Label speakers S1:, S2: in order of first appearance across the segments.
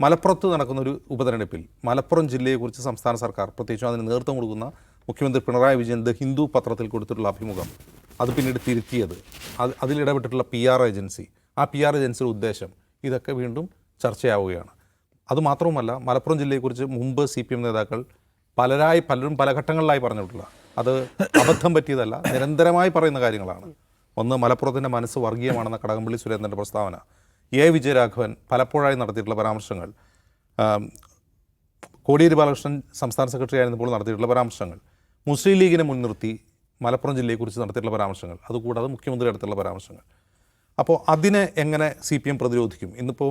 S1: മലപ്പുറത്ത് നടക്കുന്ന ഒരു ഉപതെരഞ്ഞെടുപ്പിൽ മലപ്പുറം ജില്ലയെക്കുറിച്ച് സംസ്ഥാന സർക്കാർ പ്രത്യേകിച്ചും അതിന് നേതൃത്വം കൊടുക്കുന്ന മുഖ്യമന്ത്രി പിണറായി വിജയൻ ദ ഹിന്ദു പത്രത്തിൽ കൊടുത്തിട്ടുള്ള അഭിമുഖം. അത് പിന്നീട് തിരുത്തിയത്. അത് അതിലിടപെട്ടിട്ടുള്ള പി ആർ ഏജൻസി. ആ പി ആർ ഏജൻസിയുടെ ഉദ്ദേശം ഇതൊക്കെ വീണ്ടും ചർച്ചയാവുകയാണ്. അതുമാത്രവുമല്ല മലപ്പുറം ജില്ലയെക്കുറിച്ച് മുമ്പ് സി പി എം നേതാക്കൾ പലരായി പലരും പല ഘട്ടങ്ങളിലായി പറഞ്ഞിട്ടുള്ള അത് അബദ്ധം പറ്റിയതല്ല നിരന്തരമായി പറയുന്ന കാര്യങ്ങളാണ്. ഒന്ന് മലപ്പുറത്തിന്റെ മനസ്സ് വർഗീയമാണെന്ന കടകംപള്ളി സുരേന്ദ്രന്റെ പ്രസ്താവന. എ വിജയരാഘവൻ പലപ്പോഴായി നടത്തിയിട്ടുള്ള പരാമർശങ്ങൾ. കോടിയേരി ബാലകൃഷ്ണൻ സംസ്ഥാന സെക്രട്ടറി ആയിരുന്നപ്പോൾ നടത്തിയിട്ടുള്ള പരാമർശങ്ങൾ. മുസ്ലിം ലീഗിനെ മുൻനിർത്തി മലപ്പുറം ജില്ലയെക്കുറിച്ച് നടത്തിയിട്ടുള്ള പരാമർശങ്ങൾ. അതുകൂടാതെ മുഖ്യമന്ത്രി അടുത്തുള്ള പരാമർശങ്ങൾ. അപ്പോൾ അതിനെ എങ്ങനെ സി പി എം പ്രതിരോധിക്കും? ഇന്നിപ്പോൾ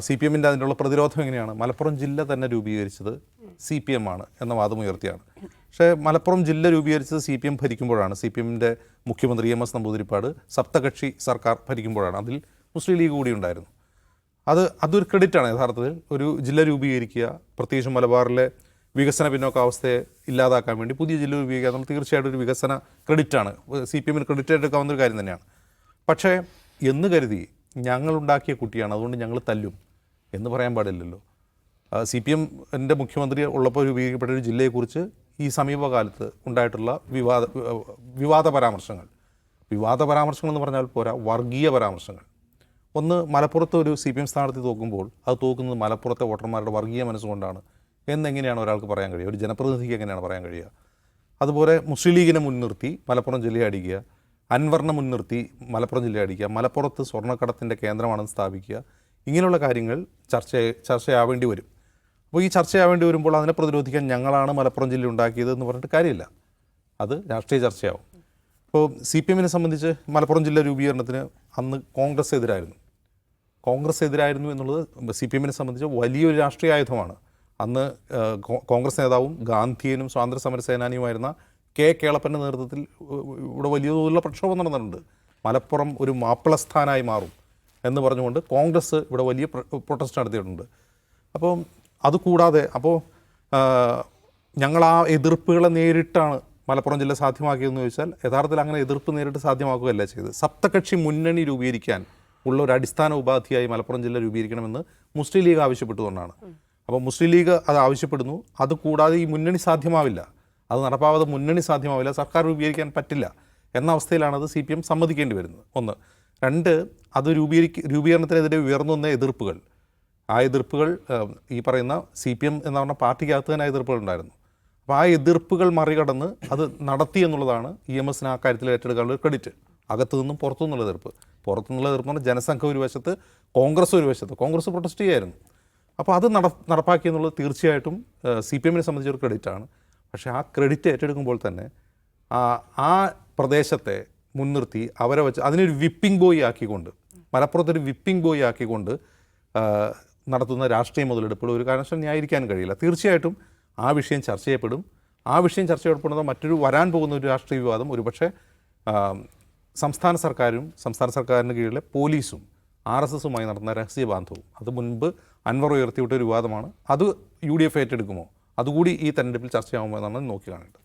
S1: സി പി എമ്മിന്റെ അതിനുള്ള പ്രതിരോധം എങ്ങനെയാണ്? മലപ്പുറം ജില്ല തന്നെ രൂപീകരിച്ചത് സി പി എം ആണ് എന്ന വാദം ഉയർത്തിയാണ്. പക്ഷേ മലപ്പുറം ജില്ല രൂപീകരിച്ചത് സി പി എം ഭരിക്കുമ്പോഴാണ്. സി പി എമ്മിന്റെ മുഖ്യമന്ത്രി എം എസ് നമ്പൂതിരിപ്പാട് സപ്തകക്ഷി സർക്കാർ ഭരിക്കുമ്പോഴാണ്. അതിൽ മുസ്ലിം ലീഗ് കൂടി ഉണ്ടായിരുന്നു. അത് അതൊരു ക്രെഡിറ്റാണ് യഥാർത്ഥത്തിൽ. ഒരു ജില്ല രൂപീകരിക്കുക പ്രത്യേകിച്ചും മലബാറിലെ വികസന പിന്നോക്കാവസ്ഥയെ ഇല്ലാതാക്കാൻ വേണ്ടി പുതിയ ജില്ല രൂപീകരിക്കുക നമ്മൾ തീർച്ചയായിട്ടും ഒരു വികസന ക്രെഡിറ്റാണ് സി പി എമ്മിന് ക്രെഡിറ്റ് എടുക്കാവുന്ന ഒരു കാര്യം തന്നെയാണ്. പക്ഷേ എന്ന് കരുതി ഞങ്ങളുണ്ടാക്കിയ കുട്ടിയാണ് അതുകൊണ്ട് ഞങ്ങൾ തല്ലും എന്ന് പറയാൻ പാടില്ലല്ലോ. സി പി എമ്മിന്റെ മുഖ്യമന്ത്രി ഉള്ളപ്പോൾ രൂപീകരിക്കപ്പെട്ട ഒരു ജില്ലയെക്കുറിച്ച് ഈ സമീപകാലത്ത് ഉണ്ടായിട്ടുള്ള വിവാദ വിവാദ പരാമർശങ്ങൾ. വിവാദ പരാമർശങ്ങൾ എന്ന് പറഞ്ഞാൽ പോരാ വർഗീയ പരാമർശങ്ങൾ. ഒന്ന് മലപ്പുറത്ത് ഒരു സി പി എം സ്ഥാനാർത്ഥി തോക്കുമ്പോൾ അത് തോക്കുന്നത് മലപ്പുറത്തെ വോട്ടർമാരുടെ വർഗീയ മനസ്സുകൊണ്ടാണ് എന്നെങ്ങനെയാണ് ഒരാൾക്ക് പറയാൻ കഴിയുക? ഒരു ജനപ്രതിനിധിക്ക് എങ്ങനെയാണ് പറയാൻ കഴിയുക? അതുപോലെ മുസ്ലിം ലീഗിനെ മുൻനിർത്തി മലപ്പുറം ജില്ലയെ അടിക്കുക അൻവറിനെ മുൻനിർത്തി മലപ്പുറം ജില്ലയെ അടിക്കുക മലപ്പുറത്ത് സ്വർണക്കടത്തിന്റെ കേന്ദ്രമാണെന്ന് സ്ഥാപിക്കുക ഇങ്ങനെയുള്ള കാര്യങ്ങൾ ചർച്ച ചർച്ചയാവേണ്ടി വരും. അപ്പോൾ ഈ ചർച്ചയാവേണ്ടി വരുമ്പോൾ അതിനെ പ്രതിരോധിക്കാൻ ഞങ്ങളാണ് മലപ്പുറം ജില്ല ഉണ്ടാക്കിയത് എന്ന് പറഞ്ഞിട്ട് കാര്യമില്ല. അത് രാഷ്ട്രീയ ചർച്ചയാവും. ഇപ്പോൾ സി പി എമ്മിനെ സംബന്ധിച്ച് മലപ്പുറം ജില്ല രൂപീകരണത്തിന് അന്ന് കോൺഗ്രസ് എതിരായിരുന്നു. കോൺഗ്രസ് എതിരായിരുന്നു എന്നുള്ളത് സി പി എമ്മിനെ സംബന്ധിച്ച് വലിയൊരു രാഷ്ട്രീയ ആയുധമാണ്. അന്ന് കോൺഗ്രസ് നേതാവും ഗാന്ധിയനും സ്വാതന്ത്ര്യ സമര സേനാനിയുമായിരുന്ന കെ കേളപ്പന്റെ നേതൃത്വത്തിൽ ഇവിടെ വലിയ തോതിലുള്ള പ്രക്ഷോഭം നടന്നിട്ടുണ്ട്. മലപ്പുറം ഒരു മാപ്പിളസ്ഥാനായി മാറും എന്ന് പറഞ്ഞുകൊണ്ട് കോൺഗ്രസ് ഇവിടെ വലിയ പ്രൊട്ടസ്റ്റ് നടത്തിയിട്ടുണ്ട്. അപ്പോൾ അതുകൂടാതെ അപ്പോൾ ഞങ്ങൾ ആ എതിർപ്പുകളെ നേരിട്ടാണ് മലപ്പുറം ജില്ല സാധ്യമാക്കിയതെന്ന് ചോദിച്ചാൽ യഥാർത്ഥത്തിൽ അങ്ങനെ എതിർപ്പ് നേരിട്ട് സാധ്യമാക്കുകയല്ല ചെയ്തത്. സപ്തകക്ഷി മുന്നണി രൂപീകരിക്കാൻ ഉള്ള ഒരു അടിസ്ഥാന ഉപാധിയായി മലപ്പുറം ജില്ല രൂപീകരിക്കണമെന്ന് മുസ്ലിം ലീഗ് ആവശ്യപ്പെട്ടുകൊണ്ടാണ്. അപ്പോൾ മുസ്ലിം ലീഗ് അത് ആവശ്യപ്പെടുന്നു. അത് കൂടാതെ ഈ മുന്നണി സാധ്യമാവില്ല. അത് നടപ്പാവാതെ മുന്നണി സാധ്യമാവില്ല. സർക്കാർ രൂപീകരിക്കാൻ പറ്റില്ല എന്ന അവസ്ഥയിലാണ് അത് സി പി എം സമ്മതിക്കേണ്ടി വരുന്നത്. ഒന്ന്. രണ്ട് അത് രൂപീകരിക്ക രൂപീകരണത്തിനെതിരെ ഉയർന്നു വന്ന എതിർപ്പുകൾ. ആ എതിർപ്പുകൾ ഈ പറയുന്ന സി പി എം എന്ന് പറഞ്ഞ പാർട്ടിക്കകത്ത് തന്നെ എതിർപ്പുകൾ ഉണ്ടായിരുന്നു. അപ്പോൾ ആ എതിർപ്പുകൾ മറികടന്ന് അത് നടത്തി എന്നുള്ളതാണ് ഇ എം എസിന് ആ കാര്യത്തിൽ ഏറ്റെടുക്കാനുള്ള ക്രെഡിറ്റ്. അകത്തു നിന്നും പുറത്തു നിന്നുള്ള എതിർപ്പ്. പുറത്തു നിന്നുള്ള എതിർപ്പ് എന്ന് പറഞ്ഞാൽ ജനസംഘം ഒരു വശത്ത് കോൺഗ്രസ് ഒരു വശത്ത്. കോൺഗ്രസ് പ്രൊട്ടസ്റ്റ് ചെയ്യായിരുന്നു. അപ്പോൾ അത് നട നടപ്പാക്കി എന്നുള്ളത് തീർച്ചയായിട്ടും സി പി എമ്മിനെ സംബന്ധിച്ചൊരു ക്രെഡിറ്റാണ് പക്ഷേ ആ ക്രെഡിറ്റ് ഏറ്റെടുക്കുമ്പോൾ തന്നെ ആ പ്രദേശത്തെ മുൻനിർത്തി അവരെ വെച്ച് അതിനൊരു വിപ്പിംഗ് ബോയ് ആക്കിക്കൊണ്ട് മലപ്പുറത്തൊരു വിപ്പിംഗ് ബോയ് ആക്കിക്കൊണ്ട് നടത്തുന്ന രാഷ്ട്രീയ മുതലെടുപ്പുകൾ ഒരു കാരണവശാലും ന്യായീകരിക്കാൻ കഴിയില്ല. തീർച്ചയായിട്ടും ആ വിഷയം ചർച്ച ചെയ്യപ്പെടും. ആ വിഷയം ചർച്ച ചെയ്യപ്പെടുന്ന മറ്റൊരു വരാൻ പോകുന്ന ഒരു രാഷ്ട്രീയ വിവാദം. ഒരുപക്ഷെ സംസ്ഥാന സർക്കാരും സംസ്ഥാന സർക്കാരിന് കീഴിലെ പോലീസും ആർ എസ് എസുമായി നടന്ന രഹസ്യ ബാന്ധവും. അത് മുൻപ് അൻവർ ഉയർത്തിവിട്ട ഒരു വിവാദമാണ്. അത് യു ഡി എഫ് ഏറ്റെടുക്കുമോ? അതുകൂടി ഈ തെരഞ്ഞെടുപ്പിൽ ചർച്ചയാകുമോ എന്നാണ് നോക്കി കാണേണ്ടത്.